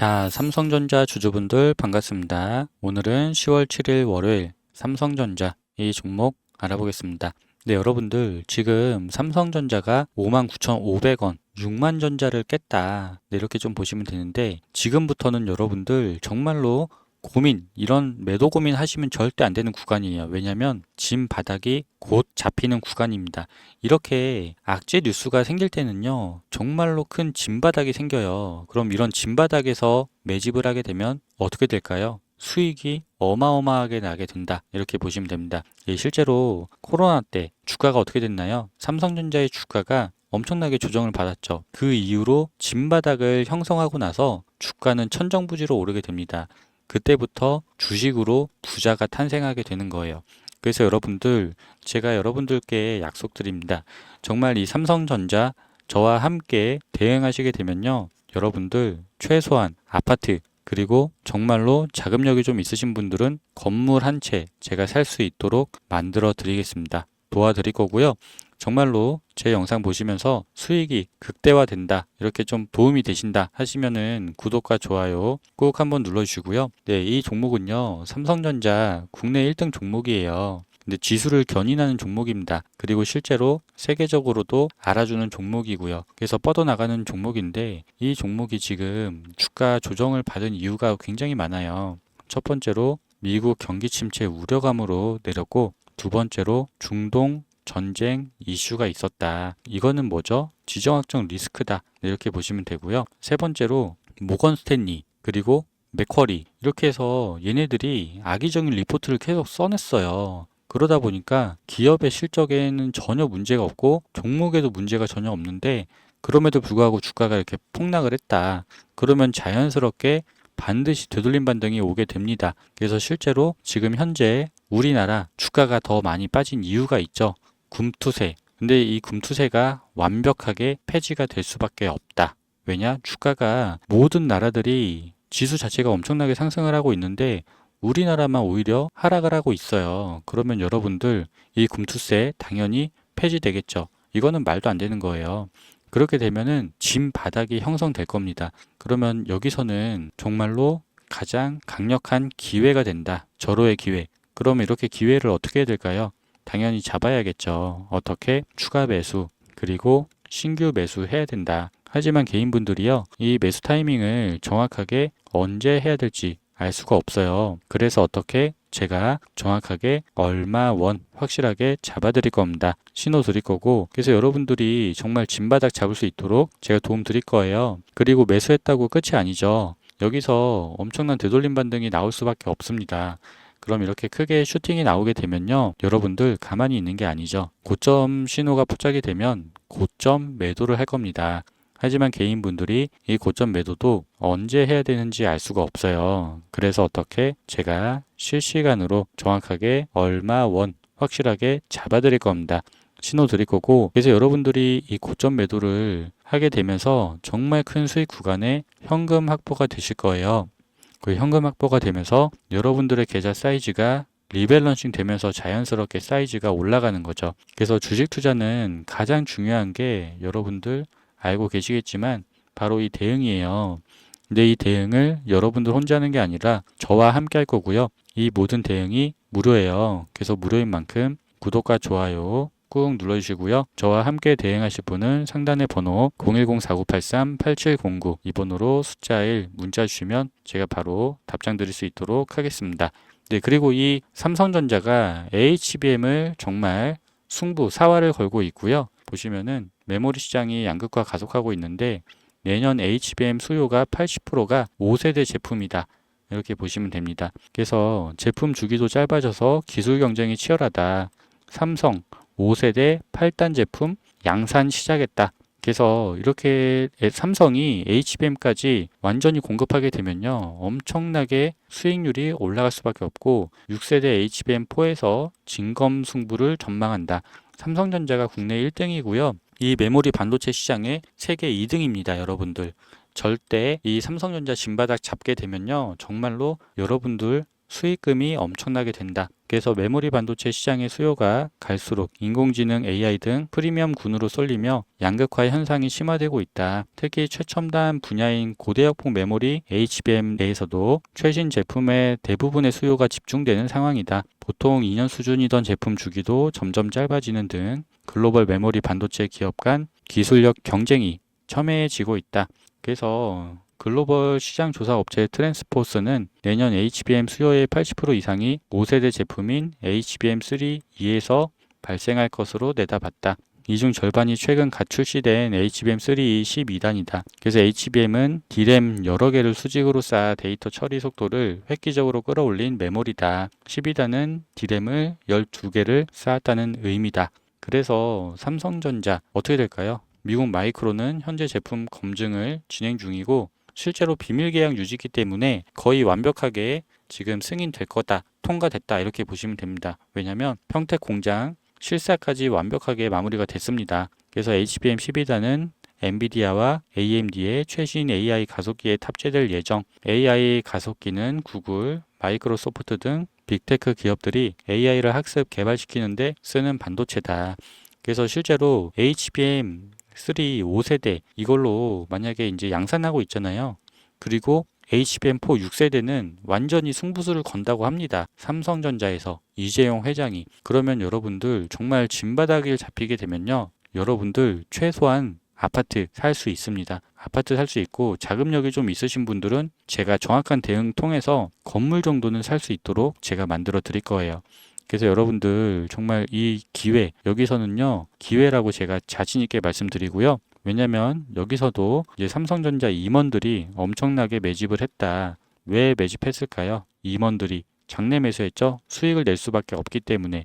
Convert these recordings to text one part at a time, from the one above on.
자, 삼성전자 주주분들 반갑습니다. 오늘은 10월 7일 월요일 삼성전자 이 종목 알아보겠습니다. 네, 여러분들 지금 삼성전자가 59,500원, 6만 전자를 깼다. 네, 이렇게 좀 보시면 되는데 지금부터는 여러분들 정말로 고민, 이런 매도 고민 하시면 절대 안 되는 구간이에요. 왜냐면 짐 바닥이 곧 잡히는 구간입니다. 이렇게 악재 뉴스가 생길 때는요, 정말로 큰 짐 바닥이 생겨요. 그럼 이런 짐 바닥에서 매집을 하게 되면 어떻게 될까요? 수익이 어마어마하게 나게 된다. 이렇게 보시면 됩니다. 예, 실제로 코로나 때 주가가 어떻게 됐나요? 삼성전자의 주가가 엄청나게 조정을 받았죠. 그 이후로 짐바닥을 형성하고 나서 주가는 천정부지로 오르게 됩니다. 그때부터 주식으로 부자가 탄생하게 되는 거예요. 그래서 여러분들, 제가 여러분들께 약속드립니다. 정말 이 삼성전자 저와 함께 대응하시게 되면요. 여러분들 최소한 아파트 그리고 정말로 자금력이 좀 있으신 분들은 건물 한 채 제가 살 수 있도록 만들어 드리겠습니다. 도와드릴 거고요. 정말로 제 영상 보시면서 수익이 극대화된다 이렇게 좀 도움이 되신다 하시면은 구독과 좋아요 꼭 한번 눌러주시고요. 네, 이 종목은요 삼성전자 국내 1등 종목이에요. 근데 지수를 견인하는 종목입니다. 그리고 실제로 세계적으로도 알아주는 종목이고요. 그래서 뻗어나가는 종목인데 이 종목이 지금 주가 조정을 받은 이유가 굉장히 많아요. 첫 번째로 미국 경기 침체 우려감으로 내렸고 두 번째로 중동 전쟁 이슈가 있었다. 이거는 뭐죠? 지정학적 리스크다. 네, 이렇게 보시면 되고요. 세 번째로 모건 스탠리 그리고 맥쿼리 이렇게 해서 얘네들이 악의적인 리포트를 계속 써냈어요. 그러다 보니까 기업의 실적에는 전혀 문제가 없고 종목에도 문제가 전혀 없는데 그럼에도 불구하고 주가가 이렇게 폭락을 했다. 그러면 자연스럽게 반드시 되돌림 반등이 오게 됩니다. 그래서 실제로 지금 현재 우리나라 주가가 더 많이 빠진 이유가 있죠. 금투세. 근데 이 금투세가 완벽하게 폐지가 될 수밖에 없다. 왜냐? 주가가 모든 나라들이 지수 자체가 엄청나게 상승을 하고 있는데 우리나라만 오히려 하락을 하고 있어요. 그러면 여러분들 이 금투세 당연히 폐지되겠죠. 이거는 말도 안 되는 거예요. 그렇게 되면은 짐 바닥이 형성될 겁니다. 그러면 여기서는 정말로 가장 강력한 기회가 된다. 절호의 기회. 그러면 이렇게 기회를 어떻게 해야 될까요? 당연히 잡아야겠죠. 어떻게? 추가 매수, 그리고 신규 매수 해야 된다. 하지만 개인분들이요, 이 매수 타이밍을 정확하게 언제 해야 될지 알 수가 없어요. 그래서 어떻게 제가 정확하게 얼마 원 확실하게 잡아 드릴 겁니다. 신호 드릴 거고 그래서 여러분들이 정말 진바닥 잡을 수 있도록 제가 도움 드릴 거예요. 그리고 매수했다고 끝이 아니죠. 여기서 엄청난 되돌림 반등이 나올 수밖에 없습니다. 그럼 이렇게 크게 슈팅이 나오게 되면요. 여러분들 가만히 있는 게 아니죠. 고점 신호가 포착이 되면 고점 매도를 할 겁니다. 하지만 개인분들이 이 고점 매도도 언제 해야 되는지 알 수가 없어요. 그래서 어떻게 제가 실시간으로 정확하게 얼마 원 확실하게 잡아드릴 겁니다. 신호 드릴 거고 그래서 여러분들이 이 고점 매도를 하게 되면서 정말 큰 수익 구간에 현금 확보가 되실 거예요. 그 현금 확보가 되면서 여러분들의 계좌 사이즈가 리밸런싱 되면서 자연스럽게 사이즈가 올라가는 거죠. 그래서 주식 투자는 가장 중요한 게 여러분들 알고 계시겠지만 바로 이 대응이에요. 근데 이 대응을 여러분들 혼자 하는 게 아니라 저와 함께 할 거고요. 이 모든 대응이 무료예요. 그래서 무료인 만큼 구독과 좋아요 꾹 눌러주시고요. 저와 함께 대응하실 분은 상단의 번호 010-4983-8709 이 번호로 숫자 1 문자 주시면 제가 바로 답장 드릴 수 있도록 하겠습니다. 네, 그리고 이 삼성전자가 HBM을 정말 승부 사활을 걸고 있고요. 보시면은 메모리 시장이 양극화 가속하고 있는데 내년 HBM 수요가 80%가 5세대 제품이다. 이렇게 보시면 됩니다. 그래서 제품 주기도 짧아져서 기술 경쟁이 치열하다. 삼성 5세대 8단 제품 양산 시작했다. 그래서 이렇게 삼성이 HBM까지 완전히 공급하게 되면요. 엄청나게 수익률이 올라갈 수밖에 없고 6세대 HBM4에서 진검 승부를 전망한다. 삼성전자가 국내 1등이고요. 이 메모리 반도체 시장의 세계 2등입니다, 여러분들. 절대 이 삼성전자 진바닥 잡게 되면요. 정말로 여러분들 수익금이 엄청나게 된다. 그래서 메모리 반도체 시장의 수요가 갈수록 인공지능 AI 등 프리미엄 군으로 쏠리며 양극화 현상이 심화되고 있다. 특히 최첨단 분야인 고대역폭 메모리 HBM 내에서도 최신 제품의 대부분의 수요가 집중되는 상황이다. 보통 2년 수준이던 제품 주기도 점점 짧아지는 등 글로벌 메모리 반도체 기업 간 기술력 경쟁이 첨예해지고 있다. 그래서 글로벌 시장 조사 업체 트랜스포스는 내년 HBM 수요의 80% 이상이 5세대 제품인 HBM3 2에서 발생할 것으로 내다봤다. 이 중 절반이 최근 갓 출시된 HBM3 12단이다. 그래서 HBM은 D램 여러 개를 수직으로 쌓아 데이터 처리 속도를 획기적으로 끌어올린 메모리다. 12단은 D램을 12개를 쌓았다는 의미다. 그래서 삼성전자 어떻게 될까요? 미국 마이크로는 현재 제품 검증을 진행 중이고 실제로 비밀 계약 유지기 때문에 거의 완벽하게 지금 승인될 거다, 통과됐다 이렇게 보시면 됩니다. 왜냐하면 평택 공장 실사까지 완벽하게 마무리가 됐습니다. 그래서 HBM 12단은 엔비디아와 AMD의 최신 AI 가속기에 탑재될 예정. AI 가속기는 구글, 마이크로소프트 등 빅테크 기업들이 AI를 학습 개발시키는데 쓰는 반도체다. 그래서 실제로 HBM 3 5세대 이걸로 만약에 이제 양산하고 있잖아요. 그리고 HBM4 6세대는 완전히 승부수를 건다고 합니다. 삼성전자에서 이재용 회장이. 그러면 여러분들 정말 진바닥을 잡히게 되면요. 여러분들 최소한 아파트 살 수 있습니다. 아파트 살 수 있고 자금력이 좀 있으신 분들은 제가 정확한 대응 통해서 건물 정도는 살 수 있도록 제가 만들어 드릴 거예요. 그래서 여러분들 정말 이 기회 여기서는요 기회라고 제가 자신 있게 말씀드리고요. 왜냐면 여기서도 이제 삼성전자 임원들이 엄청나게 매집을 했다. 왜 매집했을까요? 임원들이 장내 매수했죠. 수익을 낼 수밖에 없기 때문에.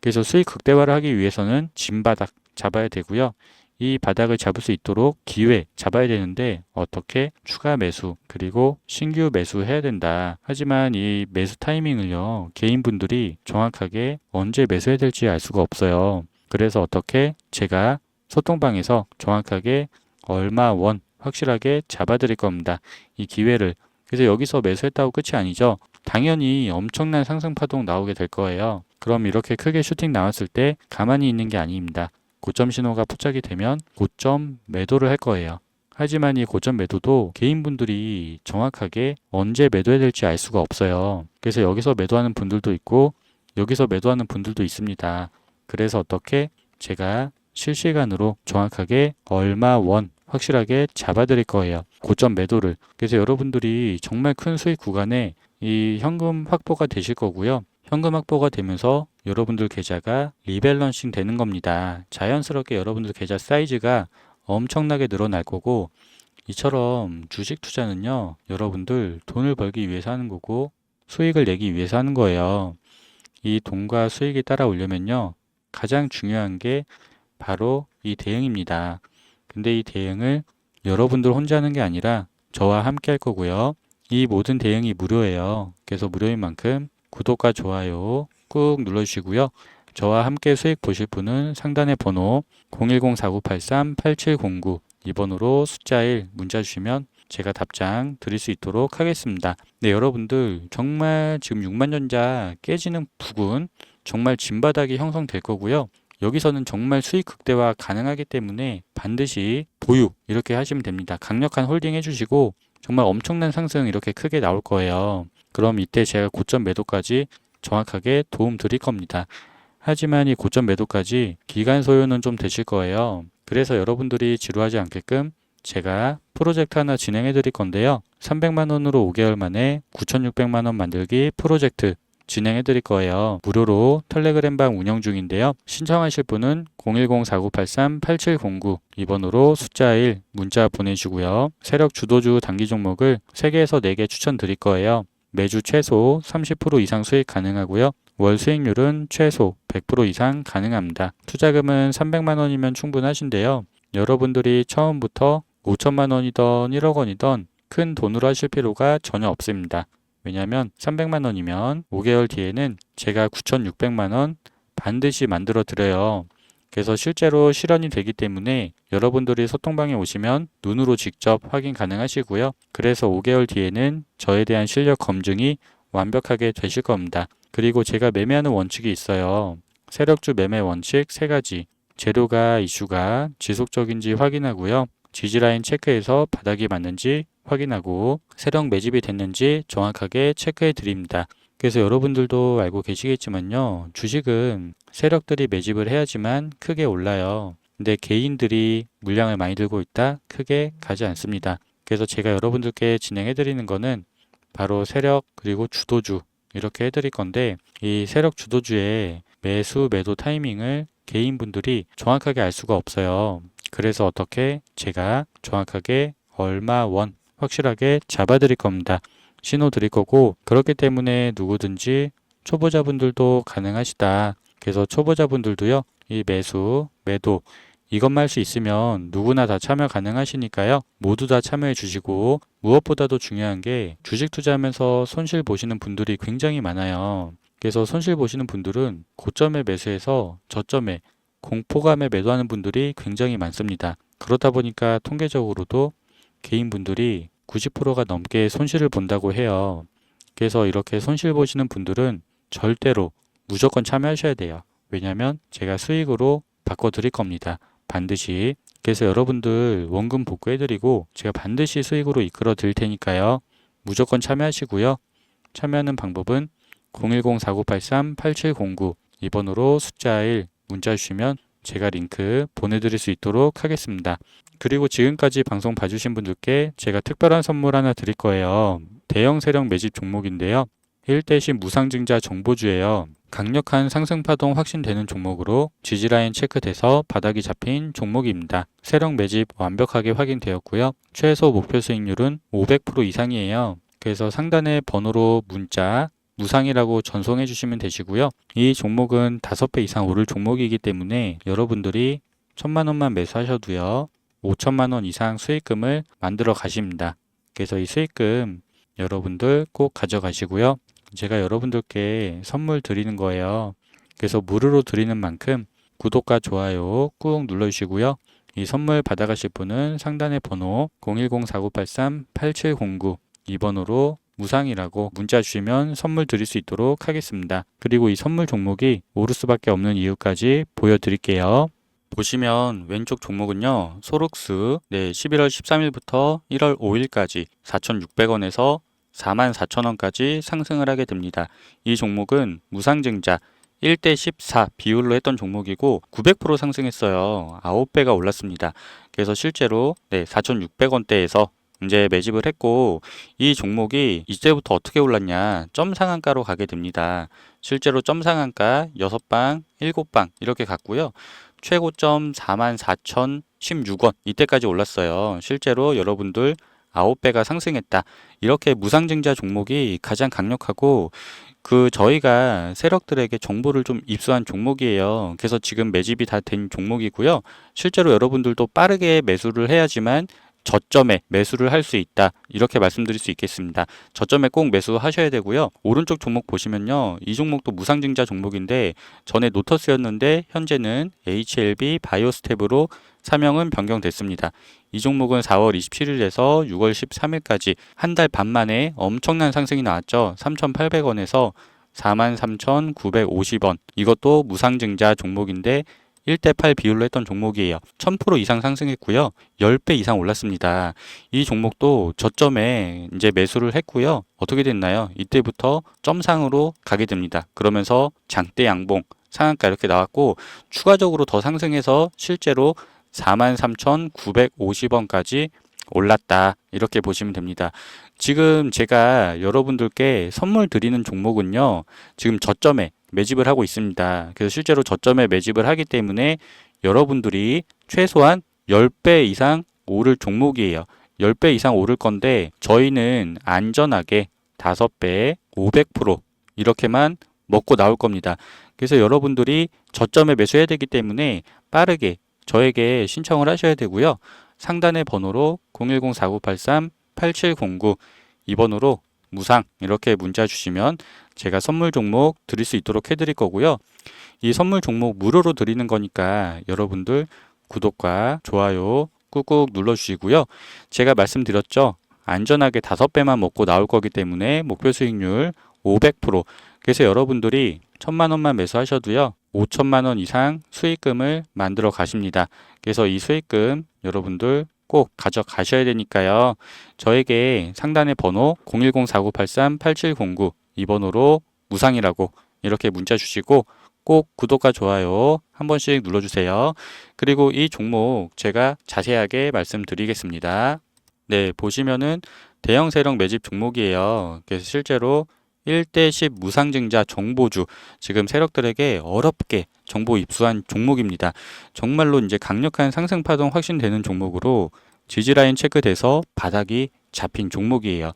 그래서 수익 극대화를 하기 위해서는 진바닥 잡아야 되고요. 이 바닥을 잡을 수 있도록 기회 잡아야 되는데 어떻게 추가 매수 그리고 신규 매수 해야 된다. 하지만 이 매수 타이밍을요 개인분들이 정확하게 언제 매수해야 될지 알 수가 없어요. 그래서 어떻게 제가 소통방에서 정확하게 얼마 원 확실하게 잡아드릴 겁니다. 이 기회를 그래서 여기서 매수했다고 끝이 아니죠. 당연히 엄청난 상승 파동 나오게 될 거예요. 그럼 이렇게 크게 슈팅 나왔을 때 가만히 있는 게 아닙니다. 고점 신호가 포착이 되면 고점 매도를 할 거예요. 하지만 이 고점 매도도 개인분들이 정확하게 언제 매도해야 될지 알 수가 없어요. 그래서 여기서 매도하는 분들도 있고 여기서 매도하는 분들도 있습니다. 그래서 어떻게 제가 실시간으로 정확하게 얼마 원 확실하게 잡아드릴 거예요. 고점 매도를. 그래서 여러분들이 정말 큰 수익 구간에 이 현금 확보가 되실 거고요. 현금 확보가 되면서 여러분들 계좌가 리밸런싱 되는 겁니다. 자연스럽게 여러분들 계좌 사이즈가 엄청나게 늘어날 거고 이처럼 주식 투자는요. 여러분들 돈을 벌기 위해서 하는 거고 수익을 내기 위해서 하는 거예요. 이 돈과 수익이 따라오려면요. 가장 중요한 게 바로 이 대응입니다. 근데 이 대응을 여러분들 혼자 하는 게 아니라 저와 함께 할 거고요. 이 모든 대응이 무료예요. 그래서 무료인 만큼 구독과 좋아요 꾹 눌러주시고요. 저와 함께 수익 보실 분은 상단의 번호 010-4983-8709이 번호로 숫자 1 문자 주시면 제가 답장 드릴 수 있도록 하겠습니다. 네, 여러분들 정말 지금 6만 전자 깨지는 부분 정말 진바닥이 형성될 거고요. 여기서는 정말 수익 극대화 가능하기 때문에 반드시 보유 이렇게 하시면 됩니다. 강력한 홀딩 해주시고 정말 엄청난 상승 이렇게 크게 나올 거예요. 그럼 이때 제가 고점 매도까지 정확하게 도움 드릴 겁니다. 하지만 이 고점 매도까지 기간 소요는 좀 되실 거예요. 그래서 여러분들이 지루하지 않게끔 제가 프로젝트 하나 진행해 드릴 건데요. 300만 원으로 5개월 만에 9,600만 원 만들기 프로젝트 진행해 드릴 거예요. 무료로 텔레그램 방 운영 중인데요. 신청하실 분은 010-4983-8709 이번으로 숫자 1 문자 보내주고요. 세력 주도주 단기 종목을 3개에서 4개 추천 드릴 거예요. 매주 최소 30% 이상 수익 가능하고요. 월 수익률은 최소 100% 이상 가능합니다. 투자금은 300만 원이면 충분하신데요. 여러분들이 처음부터 5천만 원이던 1억 원이던 큰 돈으로 하실 필요가 전혀 없습니다. 왜냐하면 300만 원이면 5개월 뒤에는 제가 9,600만 원 반드시 만들어 드려요. 그래서 실제로 실현이 되기 때문에 여러분들이 소통방에 오시면 눈으로 직접 확인 가능하시고요. 그래서 5개월 뒤에는 저에 대한 실력 검증이 완벽하게 되실 겁니다. 그리고 제가 매매하는 원칙이 있어요. 세력주 매매 원칙 세 가지. 재료가 이슈가 지속적인지 확인하고요. 지지라인 체크해서 바닥이 맞는지 확인하고 세력 매집이 됐는지 정확하게 체크해 드립니다. 그래서 여러분들도 알고 계시겠지만요. 주식은 세력들이 매집을 해야지만 크게 올라요. 근데 개인들이 물량을 많이 들고 있다 크게 가지 않습니다. 그래서 제가 여러분들께 진행해 드리는 거는 바로 세력 그리고 주도주 이렇게 해드릴 건데 이 세력 주도주의 매수 매도 타이밍을 개인분들이 정확하게 알 수가 없어요. 그래서 어떻게 제가 정확하게 얼마 원 확실하게 잡아 드릴 겁니다. 신호 드릴 거고 그렇기 때문에 누구든지 초보자분들도 가능하시다. 그래서 초보자분들도요 이 매수 매도 이것만 할 수 있으면 누구나 다 참여 가능하시니까요. 모두 다 참여해 주시고 무엇보다도 중요한 게 주식 투자하면서 손실 보시는 분들이 굉장히 많아요. 그래서 손실 보시는 분들은 고점에 매수해서 저점에 공포감에 매도하는 분들이 굉장히 많습니다. 그렇다 보니까 통계적으로도 개인분들이 90%가 넘게 손실을 본다고 해요. 그래서 이렇게 손실 보시는 분들은 절대로 무조건 참여하셔야 돼요. 왜냐하면 제가 수익으로 바꿔드릴 겁니다. 반드시. 그래서 여러분들 원금 복구해드리고 제가 반드시 수익으로 이끌어 드릴 테니까요. 무조건 참여하시고요. 참여하는 방법은 010-4983-8709 이번으로 숫자 1 문자 주시면 제가 링크 보내드릴 수 있도록 하겠습니다. 그리고 지금까지 방송 봐주신 분들께 제가 특별한 선물 하나 드릴 거예요. 대형 세력 매집 종목인데요. 1대신 무상증자 정보주예요. 강력한 상승 파동 확신되는 종목으로 지지라인 체크돼서 바닥이 잡힌 종목입니다. 세력 매집 완벽하게 확인되었고요. 최소 목표 수익률은 500% 이상이에요. 그래서 상단의 번호로 문자 무상이라고 전송해 주시면 되시고요. 이 종목은 5배 이상 오를 종목이기 때문에 여러분들이 천만 원만 매수하셔도요. 5천만 원 이상 수익금을 만들어 가십니다. 그래서 이 수익금 여러분들 꼭 가져가시고요. 제가 여러분들께 선물 드리는 거예요. 그래서 무료로 드리는 만큼 구독과 좋아요 꾹 눌러주시고요. 이 선물 받아가실 분은 상단의 번호 010-4983-8709 2번으로 무상이라고 문자 주시면 선물 드릴 수 있도록 하겠습니다. 그리고 이 선물 종목이 오를 수밖에 없는 이유까지 보여드릴게요. 보시면 왼쪽 종목은요. 소록스 네, 11월 13일부터 1월 5일까지 4,600원에서 44,000원까지 상승을 하게 됩니다. 이 종목은 무상증자 1대 14 비율로 했던 종목이고 900% 상승했어요. 9배가 올랐습니다. 그래서 실제로 네, 4,600원대에서 이제 매집을 했고 이 종목이 이제부터 어떻게 올랐냐 점 상한가로 가게 됩니다. 실제로 점 상한가 6방, 7방 이렇게 갔고요. 최고점 44,016원 이때까지 올랐어요. 실제로 여러분들 9배가 상승했다. 이렇게 무상증자 종목이 가장 강력하고 그 저희가 세력들에게 정보를 좀 입수한 종목이에요. 그래서 지금 매집이 다 된 종목이고요. 실제로 여러분들도 빠르게 매수를 해야지만 저점에 매수를 할 수 있다. 이렇게 말씀드릴 수 있겠습니다. 저점에 꼭 매수하셔야 되고요. 오른쪽 종목 보시면요. 이 종목도 무상증자 종목인데 전에 노터스였는데 현재는 HLB 바이오스텝으로 사명은 변경됐습니다. 이 종목은 4월 27일에서 6월 13일까지 한 달 반 만에 엄청난 상승이 나왔죠. 3,800원에서 43,950원. 이것도 무상증자 종목인데 1대8 비율로 했던 종목이에요. 1000% 이상 상승했고요. 10배 이상 올랐습니다. 이 종목도 저점에 이제 매수를 했고요. 어떻게 됐나요? 이때부터 점상으로 가게 됩니다. 그러면서 장대 양봉, 상한가 이렇게 나왔고 추가적으로 더 상승해서 실제로 43,950원까지 올랐다. 이렇게 보시면 됩니다. 지금 제가 여러분들께 선물 드리는 종목은요. 지금 저점에 매집을 하고 있습니다. 그래서 실제로 저점에 매집을 하기 때문에 여러분들이 최소한 10배 이상 오를 종목이에요. 10배 이상 오를 건데 저희는 안전하게 5배 500% 이렇게만 먹고 나올 겁니다. 그래서 여러분들이 저점에 매수해야 되기 때문에 빠르게 저에게 신청을 하셔야 되고요. 상단의 번호로 010-4983-8709 2번으로 무상 이렇게 문자 주시면 제가 선물 종목 드릴 수 있도록 해드릴 거고요. 이 선물 종목 무료로 드리는 거니까 여러분들 구독과 좋아요 꾹꾹 눌러주시고요. 제가 말씀드렸죠. 안전하게 다섯 배만 먹고 나올 거기 때문에 목표 수익률 500% 그래서 여러분들이 천만 원만 매수하셔도요 5천만 원 이상 수익금을 만들어 가십니다. 그래서 이 수익금 여러분들 꼭 가져가셔야 되니까요. 저에게 상단의 번호 010-4983-8709 이 번호로 무상이라고 이렇게 문자 주시고 꼭 구독과 좋아요 한 번씩 눌러주세요. 그리고 이 종목 제가 자세하게 말씀드리겠습니다. 네, 보시면은 대형 세력 매집 종목이에요. 그래서 실제로 1대10 무상증자 정보주 지금 세력들에게 어렵게 정보 입수한 종목입니다. 정말로 이제 강력한 상승 파동 확신되는 종목으로 지지라인 체크돼서 바닥이 잡힌 종목이에요.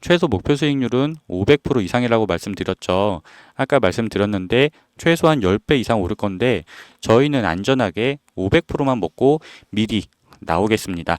최소 목표 수익률은 500% 이상이라고 말씀드렸죠. 아까 말씀드렸는데 최소한 10배 이상 오를 건데 저희는 안전하게 500%만 먹고 미리 나오겠습니다.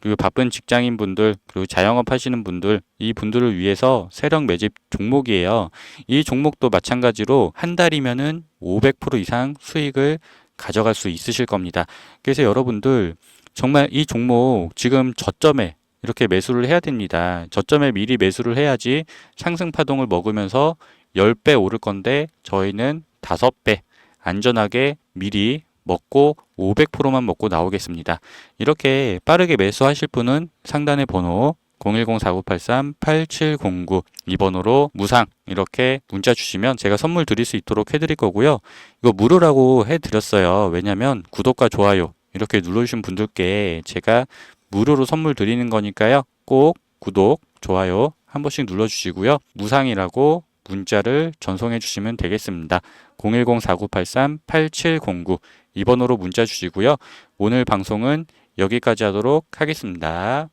그리고 바쁜 직장인 분들 그리고 자영업 하시는 분들 이 분들을 위해서 세력 매집 종목이에요. 이 종목도 마찬가지로 한 달이면은 500% 이상 수익을 가져갈 수 있으실 겁니다. 그래서 여러분들 정말 이 종목 지금 저점에 이렇게 매수를 해야 됩니다. 저점에 미리 매수를 해야지 상승 파동을 먹으면서 10배 오를 건데 저희는 5배 안전하게 미리 먹고 500%만 먹고 나오겠습니다. 이렇게 빠르게 매수하실 분은 상단의 번호 010-4983-8709이 번호로 무상 이렇게 문자 주시면 제가 선물 드릴 수 있도록 해드릴 거고요. 이거 무료라고 해드렸어요. 왜냐면 구독과 좋아요 이렇게 눌러주신 분들께 제가 무료로 선물 드리는 거니까요. 꼭 구독, 좋아요 한 번씩 눌러주시고요. 무상이라고 문자를 전송해 주시면 되겠습니다. 010-4983-8709 2번으로 문자 주시고요. 오늘 방송은 여기까지 하도록 하겠습니다.